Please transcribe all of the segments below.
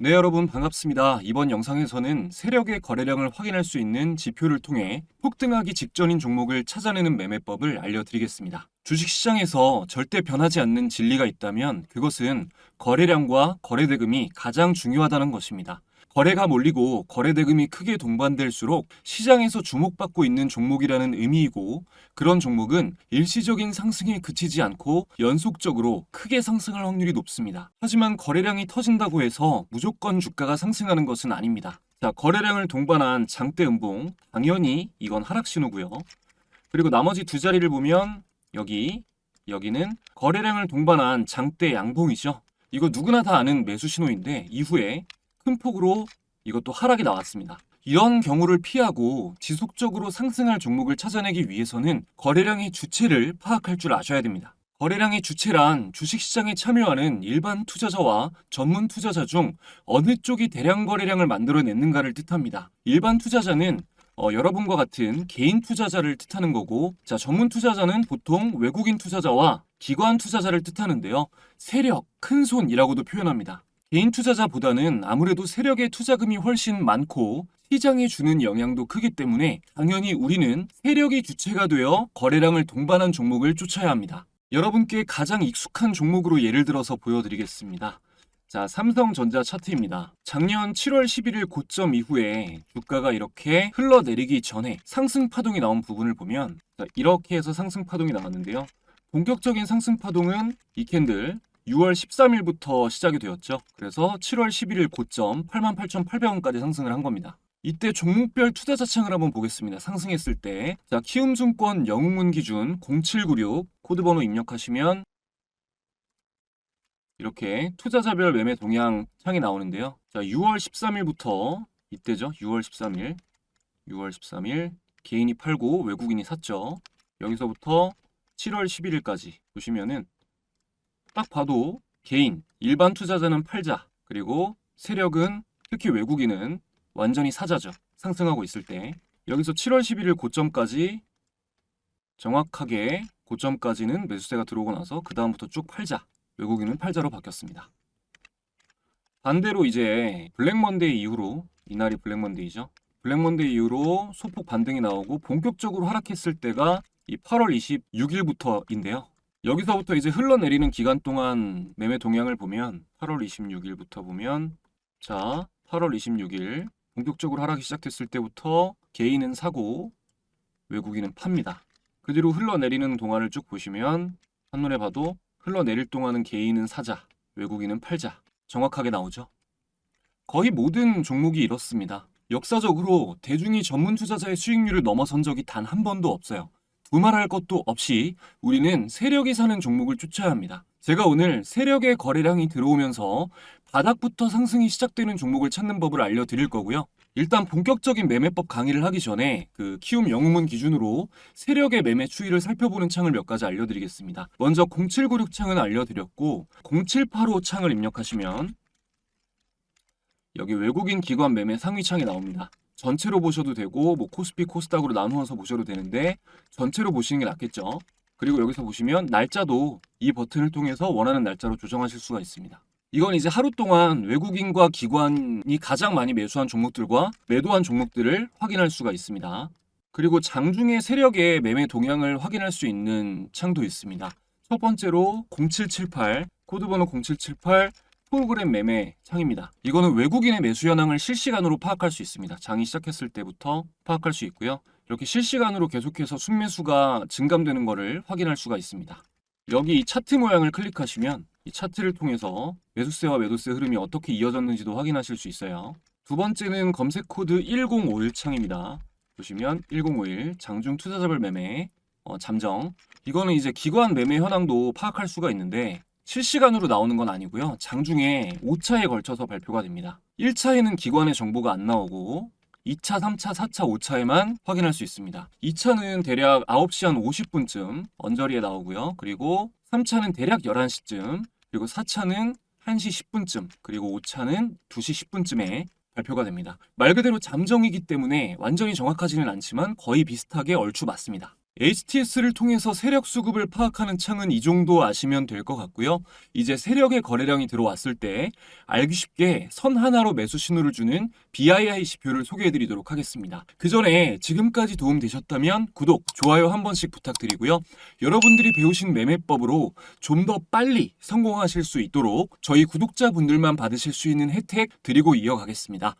네 여러분 반갑습니다. 이번 영상에서는 세력의 거래량을 확인할 수 있는 지표를 통해 폭등하기 직전인 종목을 찾아내는 매매법을 알려드리겠습니다. 주식시장에서 절대 변하지 않는 진리가 있다면 그것은 거래량과 거래대금이 가장 중요하다는 것입니다. 거래가 몰리고 거래대금이 크게 동반될수록 시장에서 주목받고 있는 종목이라는 의미이고 그런 종목은 일시적인 상승에 그치지 않고 연속적으로 크게 상승할 확률이 높습니다. 하지만 거래량이 터진다고 해서 무조건 주가가 상승하는 것은 아닙니다. 자, 거래량을 동반한 장대 음봉 당연히 이건 하락 신호고요. 그리고 나머지 두 자리를 보면 여기 여기는 거래량을 동반한 장대 양봉이죠. 이거 누구나 다 아는 매수 신호인데 이후에 큰 폭으로 이것도 하락이 나왔습니다. 이런 경우를 피하고 지속적으로 상승할 종목을 찾아내기 위해서는 거래량의 주체를 파악할 줄 아셔야 됩니다. 거래량의 주체란 주식시장에 참여하는 일반 투자자와 전문 투자자 중 어느 쪽이 대량 거래량을 만들어냈는가를 뜻합니다. 일반 투자자는 어, 여러분과 같은 개인 투자자를 뜻하는 거고, 자, 전문 투자자는 보통 외국인 투자자와 기관 투자자를 뜻하는데요. 세력, 큰 손이라고도 표현합니다. 개인 투자자보다는 아무래도 세력의 투자금이 훨씬 많고 시장에 주는 영향도 크기 때문에 당연히 우리는 세력이 주체가 되어 거래량을 동반한 종목을 쫓아야 합니다. 여러분께 가장 익숙한 종목으로 예를 들어서 보여드리겠습니다. 자, 삼성전자 차트입니다. 작년 7월 11일 고점 이후에 주가가 이렇게 흘러내리기 전에 상승 파동이 나온 부분을 보면 자, 이렇게 해서 상승 파동이 나왔는데요. 본격적인 상승 파동은 이 캔들 6월 13일부터 시작이 되었죠. 그래서 7월 11일 고점 88,800원까지 상승을 한 겁니다. 이때 종목별 투자 자창을 한번 보겠습니다. 상승했을 때. 자, 키움증권 영웅문 기준 0796 코드번호 입력하시면 이렇게 투자자별 매매 동향 창이 나오는데요. 자, 6월 13일부터 이때죠. 6월 13일. 6월 13일 개인이 팔고 외국인이 샀죠. 여기서부터 7월 11일까지 보시면은 딱 봐도 개인, 일반 투자자는 팔자, 그리고 세력은 특히 외국인은 완전히 사자죠. 상승하고 있을 때. 여기서 7월 11일 고점까지 정확하게 고점까지는 매수세가 들어오고 나서 그 다음부터 쭉 팔자. 외국인은 팔자로 바뀌었습니다. 반대로 이제 블랙먼데이 이후로 이날이 블랙먼데이죠. 블랙먼데이 이후로 소폭 반등이 나오고 본격적으로 하락했을 때가 이 8월 26일부터인데요. 여기서부터 이제 흘러내리는 기간 동안 매매 동향을 보면 8월 26일부터 보면 자 8월 26일 본격적으로 하락이 시작됐을 때부터 개인은 사고 외국인은 팝니다. 그 뒤로 흘러내리는 동안을 쭉 보시면 한눈에 봐도 흘러내릴 동안은 개인은 사자, 외국인은 팔자 정확하게 나오죠. 거의 모든 종목이 이렇습니다. 역사적으로 대중이 전문 투자자의 수익률을 넘어선 적이 단 한 번도 없어요. 두말할 것도 없이 우리는 세력이 사는 종목을 쫓아야 합니다. 제가 오늘 세력의 거래량이 들어오면서 바닥부터 상승이 시작되는 종목을 찾는 법을 알려드릴 거고요. 일단 본격적인 매매법 강의를 하기 전에 그 키움 영웅문 기준으로 세력의 매매 추이를 살펴보는 창을 몇 가지 알려드리겠습니다. 먼저 0796 창은 알려드렸고 0785 창을 입력하시면 여기 외국인 기관 매매 상위 창이 나옵니다. 전체로 보셔도 되고 뭐 코스피 코스닥으로 나누어서 보셔도 되는데 전체로 보시는 게 낫겠죠. 그리고 여기서 보시면 날짜도 이 버튼을 통해서 원하는 날짜로 조정하실 수가 있습니다. 이건 이제 하루 동안 외국인과 기관이 가장 많이 매수한 종목들과 매도한 종목들을 확인할 수가 있습니다. 그리고 장중의 세력의 매매 동향을 확인할 수 있는 창도 있습니다. 첫 번째로 0778 코드번호 0778 프로그램 매매 창입니다. 이거는 외국인의 매수 현황을 실시간으로 파악할 수 있습니다. 장이 시작했을 때부터 파악할 수 있고요. 이렇게 실시간으로 계속해서 순매수가 증감되는 것을 확인할 수가 있습니다. 여기 이 차트 모양을 클릭하시면 이 차트를 통해서 매수세와 매도세 흐름이 어떻게 이어졌는지도 확인하실 수 있어요. 두 번째는 검색 코드 1051 창입니다. 보시면 1051 장중 투자자별 매매 어, 잠정 이거는 이제 기관 매매 현황도 파악할 수가 있는데 실시간으로 나오는 건 아니고요. 장중에 5차에 걸쳐서 발표가 됩니다. 1차에는 기관의 정보가 안 나오고 2차, 3차, 4차, 5차에만 확인할 수 있습니다. 2차는 대략 9시 한 50분쯤 언저리에 나오고요. 그리고 3차는 대략 11시쯤, 그리고 4차는 1시 10분쯤, 그리고 5차는 2시 10분쯤에 발표가 됩니다. 말 그대로 잠정이기 때문에 완전히 정확하지는 않지만 거의 비슷하게 얼추 맞습니다. HTS를 통해서 세력 수급을 파악하는 창은 이 정도 아시면 될 것 같고요. 이제 세력의 거래량이 들어왔을 때 알기 쉽게 선 하나로 매수 신호를 주는 BII 지표를 소개해 드리도록 하겠습니다. 그 전에 지금까지 도움 되셨다면 구독, 좋아요 한 번씩 부탁드리고요. 여러분들이 배우신 매매법으로 좀 더 빨리 성공하실 수 있도록 저희 구독자분들만 받으실 수 있는 혜택 드리고 이어가겠습니다.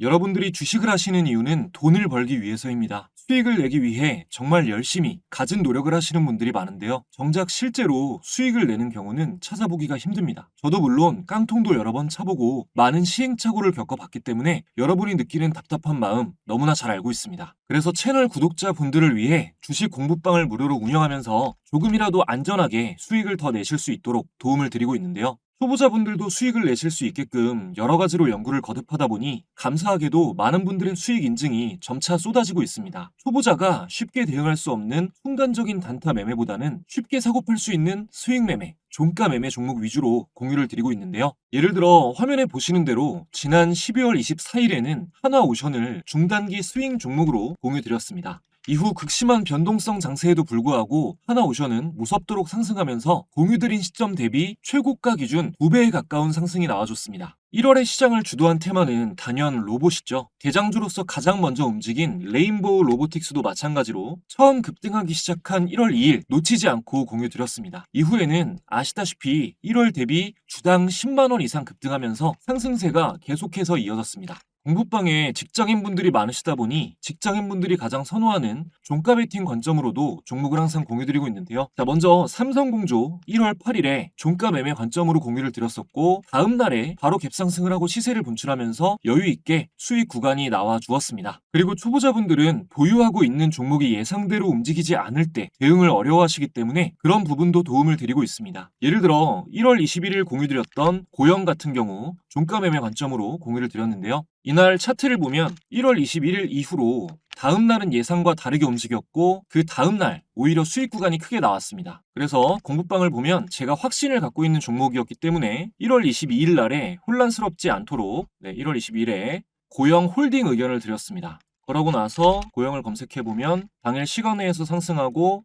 여러분들이 주식을 하시는 이유는 돈을 벌기 위해서입니다. 수익을 내기 위해 정말 열심히 갖은 노력을 하시는 분들이 많은데요. 정작 실제로 수익을 내는 경우는 찾아보기가 힘듭니다. 저도 물론 깡통도 여러 번 차보고 많은 시행착오를 겪어봤기 때문에 여러분이 느끼는 답답한 마음 너무나 잘 알고 있습니다. 그래서 채널 구독자분들을 위해 주식 공부방을 무료로 운영하면서 조금이라도 안전하게 수익을 더 내실 수 있도록 도움을 드리고 있는데요. 초보자분들도 수익을 내실 수 있게끔 여러 가지로 연구를 거듭하다 보니 감사하게도 많은 분들의 수익 인증이 점차 쏟아지고 있습니다. 초보자가 쉽게 대응할 수 없는 순간적인 단타 매매보다는 쉽게 사고 팔 수 있는 수익 매매, 종가 매매 종목 위주로 공유를 드리고 있는데요. 예를 들어 화면에 보시는 대로 지난 12월 24일에는 하나오션을 중단기 스윙 종목으로 공유 드렸습니다. 이후 극심한 변동성 장세에도 불구하고 하나오션은 무섭도록 상승하면서 공유드린 시점 대비 최고가 기준 2배에 가까운 상승이 나와줬습니다. 1월에 시장을 주도한 테마는 단연 로봇이죠. 대장주로서 가장 먼저 움직인 레인보우 로보틱스도 마찬가지로 처음 급등하기 시작한 1월 2일 놓치지 않고 공유드렸습니다. 이후에는 아시다시피 1월 대비 주당 10만원 이상 급등하면서 상승세가 계속해서 이어졌습니다. 공부방에 직장인분들이 많으시다 보니 직장인분들이 가장 선호하는 종가 베팅 관점으로도 종목을 항상 공유드리고 있는데요. 자, 먼저 삼성공조 1월 8일에 종가 매매 관점으로 공유를 드렸었고 다음 날에 바로 갭상승을 하고 시세를 분출하면서 여유 있게 수익 구간이 나와 주었습니다. 그리고 초보자분들은 보유하고 있는 종목이 예상대로 움직이지 않을 때 대응을 어려워하시기 때문에 그런 부분도 도움을 드리고 있습니다. 예를 들어 1월 21일 공유드렸던 고영 같은 경우 종가 매매 관점으로 공유를 드렸는데요. 이날 차트를 보면 1월 21일 이후로 다음 날은 예상과 다르게 움직였고 그 다음 날 오히려 수익 구간이 크게 나왔습니다. 그래서 공부방을 보면 제가 확신을 갖고 있는 종목이었기 때문에 1월 22일 날에 혼란스럽지 않도록 네, 1월 22일에 고영 홀딩 의견을 드렸습니다. 그러고 나서 고영을 검색해 보면 당일 시간외에서 상승하고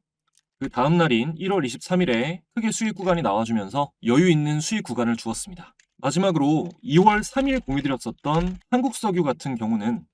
그 다음 날인 1월 23일에 크게 수익 구간이 나와주면서 여유 있는 수익 구간을 주었습니다. 마지막으로 2월 3일 공유드렸었던 한국석유 같은 경우는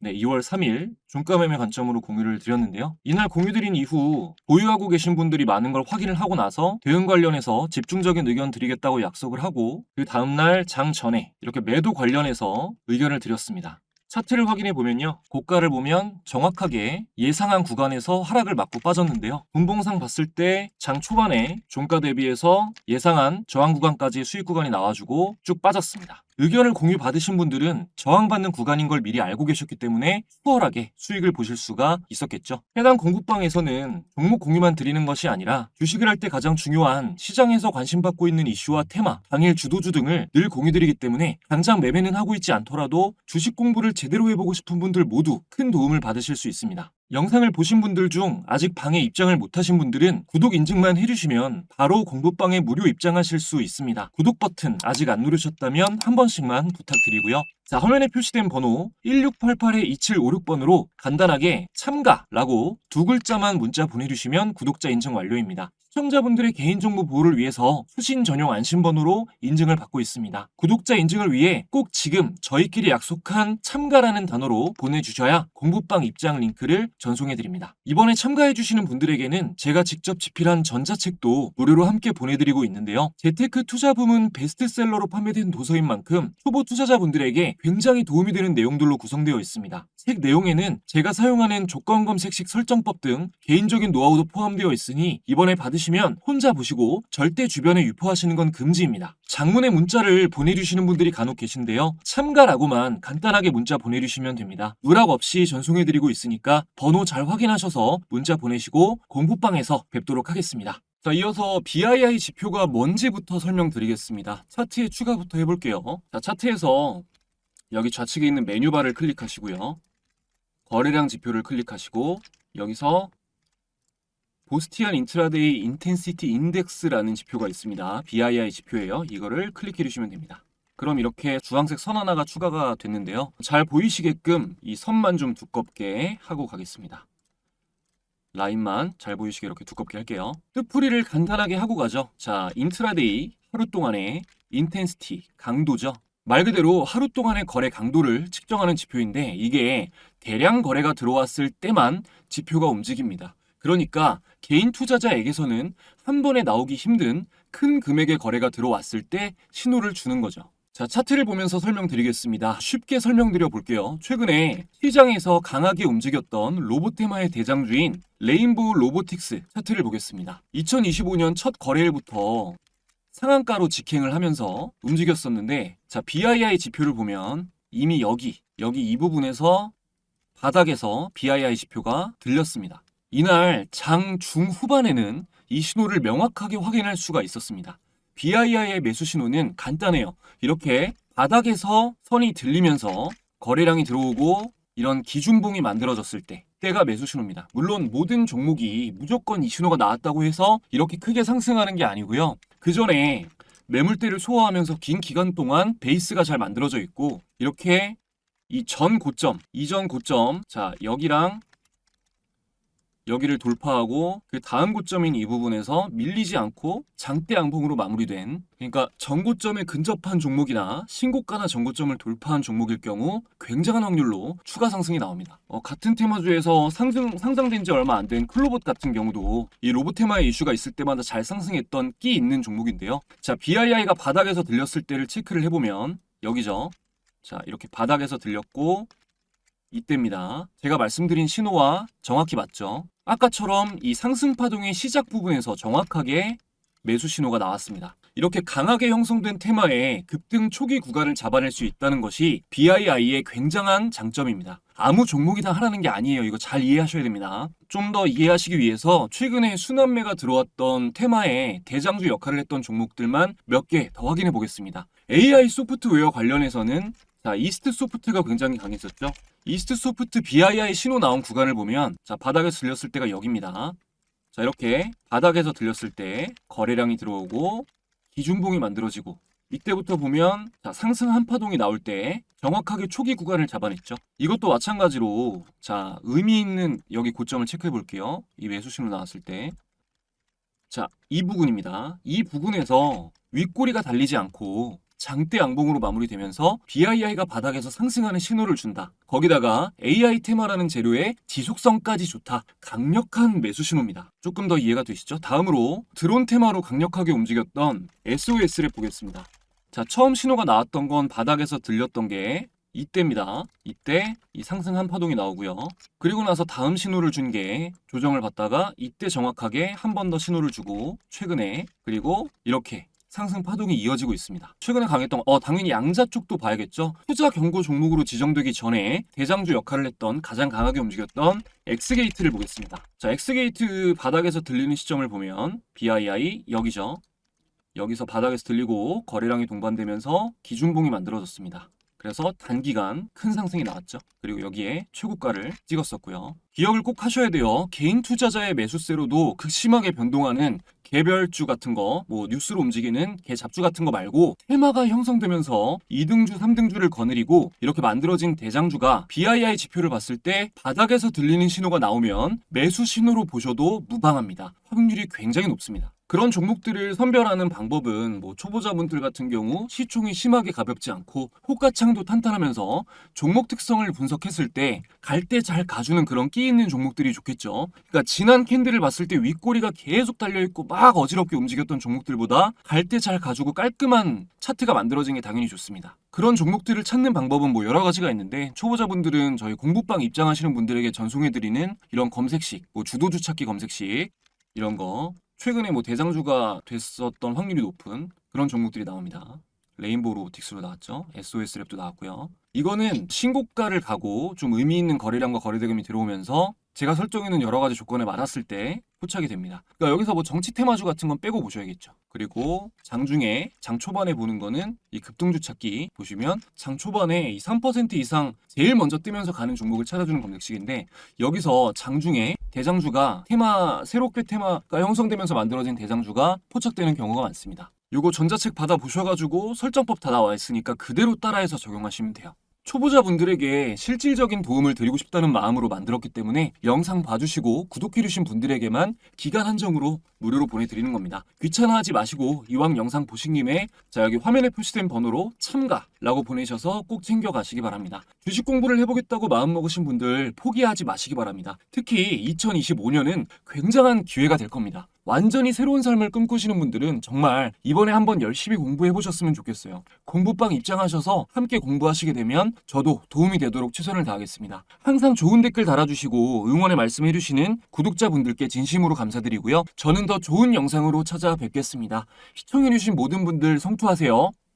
네, 2월 3일 종가 매매 관점으로 공유를 드렸는데요. 이날 공유드린 이후 보유하고 계신 분들이 많은 걸 확인을 하고 나서 대응 관련해서 집중적인 의견 드리겠다고 약속을 하고 그 다음날 장 전에 이렇게 매도 관련해서 의견을 드렸습니다. 차트를 확인해 보면요. 고가를 보면 정확하게 예상한 구간에서 하락을 맞고 빠졌는데요. 분봉상 봤을 때 장 초반에 종가 대비해서 예상한 저항 구간까지 수익 구간이 나와주고 쭉 빠졌습니다. 의견을 공유 받으신 분들은 저항받는 구간인 걸 미리 알고 계셨기 때문에 수월하게 수익을 보실 수가 있었겠죠. 해당 공부방에서는 종목 공유만 드리는 것이 아니라 주식을 할 때 가장 중요한 시장에서 관심받고 있는 이슈와 테마, 당일 주도주 등을 늘 공유드리기 때문에 당장 매매는 하고 있지 않더라도 주식 공부를 제대로 해보고 싶은 분들 모두 큰 도움을 받으실 수 있습니다. 영상을 보신 분들 중 아직 방에 입장을 못하신 분들은 구독 인증만 해주시면 바로 공부방에 무료 입장하실 수 있습니다. 구독 버튼 아직 안 누르셨다면 한 번씩만 부탁드리고요. 자, 화면에 표시된 번호 1688-2756번으로 간단하게 참가라고 두 글자만 문자 보내주시면 구독자 인증 완료입니다. 시청자분들의 개인정보 보호를 위해서 수신 전용 안심번호로 인증을 받고 있습니다. 구독자 인증을 위해 꼭 지금 저희끼리 약속한 참가라는 단어로 보내주셔야 공부방 입장 링크를 전송해드립니다. 이번에 참가해주시는 분들에게는 제가 직접 집필한 전자책도 무료로 함께 보내드리고 있는데요. 재테크 투자 부문 베스트셀러로 판매된 도서인 만큼 초보 투자자분들에게 굉장히 도움이 되는 내용들로 구성되어 있습니다. 책 내용에는 제가 사용하는 조건 검색식 설정법 등 개인적인 노하우도 포함되어 있으니 이번에 받으시면 혼자 보시고 절대 주변에 유포하시는 건 금지입니다. 장문의 문자를 보내주시는 분들이 간혹 계신데요. 참가라고만 간단하게 문자 보내주시면 됩니다. 누락 없이 전송해드리고 있으니까 번호 잘 확인하셔서 문자 보내시고 공부방에서 뵙도록 하겠습니다. 자, 이어서 BII 지표가 뭔지부터 설명드리겠습니다. 차트에 추가부터 해볼게요. 자, 차트에서 여기 좌측에 있는 메뉴바를 클릭하시고요. 거래량 지표를 클릭하시고 여기서 보스티안 인트라데이 인텐시티 인덱스라는 지표가 있습니다. BII 지표예요. 이거를 클릭해 주시면 됩니다. 그럼 이렇게 주황색 선 하나가 추가가 됐는데요. 잘 보이시게끔 이 선만 좀 두껍게 하고 가겠습니다. 라인만 잘 보이시게 이렇게 두껍게 할게요. 뜻풀이를 간단하게 하고 가죠. 자, 인트라데이 하루 동안의 인텐시티, 강도죠. 말 그대로 하루 동안의 거래 강도를 측정하는 지표인데 이게 대량 거래가 들어왔을 때만 지표가 움직입니다. 그러니까 개인 투자자에게서는 한 번에 나오기 힘든 큰 금액의 거래가 들어왔을 때 신호를 주는 거죠. 자, 차트를 보면서 설명드리겠습니다. 쉽게 설명드려 볼게요. 최근에 시장에서 강하게 움직였던 로보테마의 대장주인 레인보우 로보틱스 차트를 보겠습니다. 2025년 첫 거래일부터 상한가로 직행을 하면서 움직였었는데 자, BII 지표를 보면 이미 여기, 여기 이 부분에서 바닥에서 BII 지표가 들렸습니다. 이날 장 중 후반에는 이 신호를 명확하게 확인할 수가 있었습니다. BII의 매수 신호는 간단해요. 이렇게 바닥에서 선이 들리면서 거래량이 들어오고 이런 기준봉이 만들어졌을 때 때가 매수 신호입니다. 물론 모든 종목이 무조건 이 신호가 나왔다고 해서 이렇게 크게 상승하는 게 아니고요. 그 전에 매물대를 소화하면서 긴 기간 동안 베이스가 잘 만들어져 있고 이렇게 이 전 고점, 이전 고점, 자 여기랑 여기를 돌파하고 그 다음 고점인 이 부분에서 밀리지 않고 장대 양봉으로 마무리된 그러니까 전고점에 근접한 종목이나 신고가나 전고점을 돌파한 종목일 경우 굉장한 확률로 추가 상승이 나옵니다. 어, 같은 테마주에서 상승 상장된 지 얼마 안 된 클로봇 같은 경우도 이 로봇 테마의 이슈가 있을 때마다 잘 상승했던 끼 있는 종목인데요. 자, BII가 바닥에서 들렸을 때를 체크를 해보면 여기죠. 자, 이렇게 바닥에서 들렸고 이때입니다. 제가 말씀드린 신호와 정확히 맞죠? 아까처럼 이 상승 파동의 시작 부분에서 정확하게 매수 신호가 나왔습니다. 이렇게 강하게 형성된 테마에 급등 초기 구간을 잡아낼 수 있다는 것이 BII의 굉장한 장점입니다. 아무 종목이 다 하라는 게 아니에요. 이거 잘 이해하셔야 됩니다. 좀 더 이해하시기 위해서 최근에 순환매가 들어왔던 테마에 대장주 역할을 했던 종목들만 몇 개 더 확인해 보겠습니다. AI 소프트웨어 관련해서는 자, 이스트 소프트가 굉장히 강했었죠. 이스트 소프트 BII 신호 나온 구간을 보면 자, 바닥에서 들렸을 때가 여기입니다. 자, 이렇게 바닥에서 들렸을 때 거래량이 들어오고 기준봉이 만들어지고 이때부터 보면 자, 상승 한파동이 나올 때 정확하게 초기 구간을 잡아냈죠. 이것도 마찬가지로 자, 의미 있는 여기 고점을 체크해 볼게요. 이 매수 신호 나왔을 때. 자, 이 부분입니다. 이 부분에서 윗꼬리가 달리지 않고 장대 양봉으로 마무리되면서 BII가 바닥에서 상승하는 신호를 준다. 거기다가 AI 테마라는 재료의 지속성까지 좋다. 강력한 매수 신호입니다. 조금 더 이해가 되시죠? 다음으로 드론 테마로 강력하게 움직였던 SOS를 보겠습니다. 자, 처음 신호가 나왔던 건 바닥에서 들렸던 게 이때입니다. 이때 이 상승 한 파동이 나오고요. 그리고 나서 다음 신호를 준 게 조정을 받다가 이때 정확하게 한 번 더 신호를 주고 최근에 그리고 이렇게 상승 파동이 이어지고 있습니다. 최근에 강했던 어 당연히 양자 쪽도 봐야겠죠. 투자 경고 종목으로 지정되기 전에 대장주 역할을 했던 가장 강하게 움직였던 엑스게이트를 보겠습니다. 자, 엑스게이트 바닥에서 들리는 시점을 보면 BII 여기죠. 여기서 바닥에서 들리고 거래량이 동반되면서 기준봉이 만들어졌습니다. 그래서 단기간 큰 상승이 나왔죠. 그리고 여기에 최고가를 찍었었고요. 기억을 꼭 하셔야 돼요. 개인 투자자의 매수세로도 극심하게 변동하는 개별주 같은 거, 뭐 뉴스로 움직이는 개 잡주 같은 거 말고 테마가 형성되면서 2등주, 3등주를 거느리고 이렇게 만들어진 대장주가 BII 지표를 봤을 때 바닥에서 들리는 신호가 나오면 매수 신호로 보셔도 무방합니다. 확률이 굉장히 높습니다. 그런 종목들을 선별하는 방법은 뭐 초보자분들 같은 경우 시총이 심하게 가볍지 않고 호가창도 탄탄하면서 종목 특성을 분석했을 때 갈 때 잘 가주는 그런 끼 있는 종목들이 좋겠죠. 그러니까 지난 캔들을 봤을 때 윗꼬리가 계속 달려 있고 막 어지럽게 움직였던 종목들보다 갈 때 잘 가주고 깔끔한 차트가 만들어진 게 당연히 좋습니다. 그런 종목들을 찾는 방법은 뭐 여러 가지가 있는데 초보자분들은 저희 공부방 입장하시는 분들에게 전송해드리는 이런 검색식, 뭐 주도주 찾기 검색식 이런 거 최근에 뭐 대장주가 됐었던 확률이 높은 그런 종목들이 나옵니다. 레인보우 로보틱스로 나왔죠. SOS 랩도 나왔고요. 이거는 신고가를 가고 좀 의미 있는 거래량과 거래대금이 들어오면서 제가 설정해놓은 여러 가지 조건에 맞았을 때 포착이 됩니다. 그러니까 여기서 뭐 정치 테마주 같은 건 빼고 보셔야겠죠. 그리고 장 중에 장 초반에 보는 거는 이 급등주 찾기 보시면 장 초반에 이3% 이상 제일 먼저 뜨면서 가는 종목을 찾아주는 검색식인데 여기서 장 중에 대장주가 테마 새롭게 테마가 형성되면서 만들어진 대장주가 포착되는 경우가 많습니다. 요거 전자책 받아 보셔가지고 설정법 다 나와 있으니까 그대로 따라해서 적용하시면 돼요. 초보자분들에게 실질적인 도움을 드리고 싶다는 마음으로 만들었기 때문에 영상 봐주시고 구독해주신 분들에게만 기간 한정으로 무료로 보내드리는 겁니다. 귀찮아하지 마시고 이왕 영상 보신 김에 자 여기 화면에 표시된 번호로 참가 라고 보내셔서 꼭 챙겨가시기 바랍니다. 주식 공부를 해보겠다고 마음먹으신 분들 포기하지 마시기 바랍니다. 특히 2025년은 굉장한 기회가 될 겁니다. 완전히 새로운 삶을 꿈꾸시는 분들은 정말 이번에 한번 열심히 공부해 보셨으면 좋겠어요. 공부방 입장하셔서 함께 공부하시게 되면 저도 도움이 되도록 최선을 다하겠습니다. 항상 좋은 댓글 달아주시고 응원의 말씀 해 주시는 구독자분들께 진심으로 감사드리고요. 저는 더 좋은 영상으로 찾아뵙겠습니다. 시청해 주신 모든 분들 성투하세요.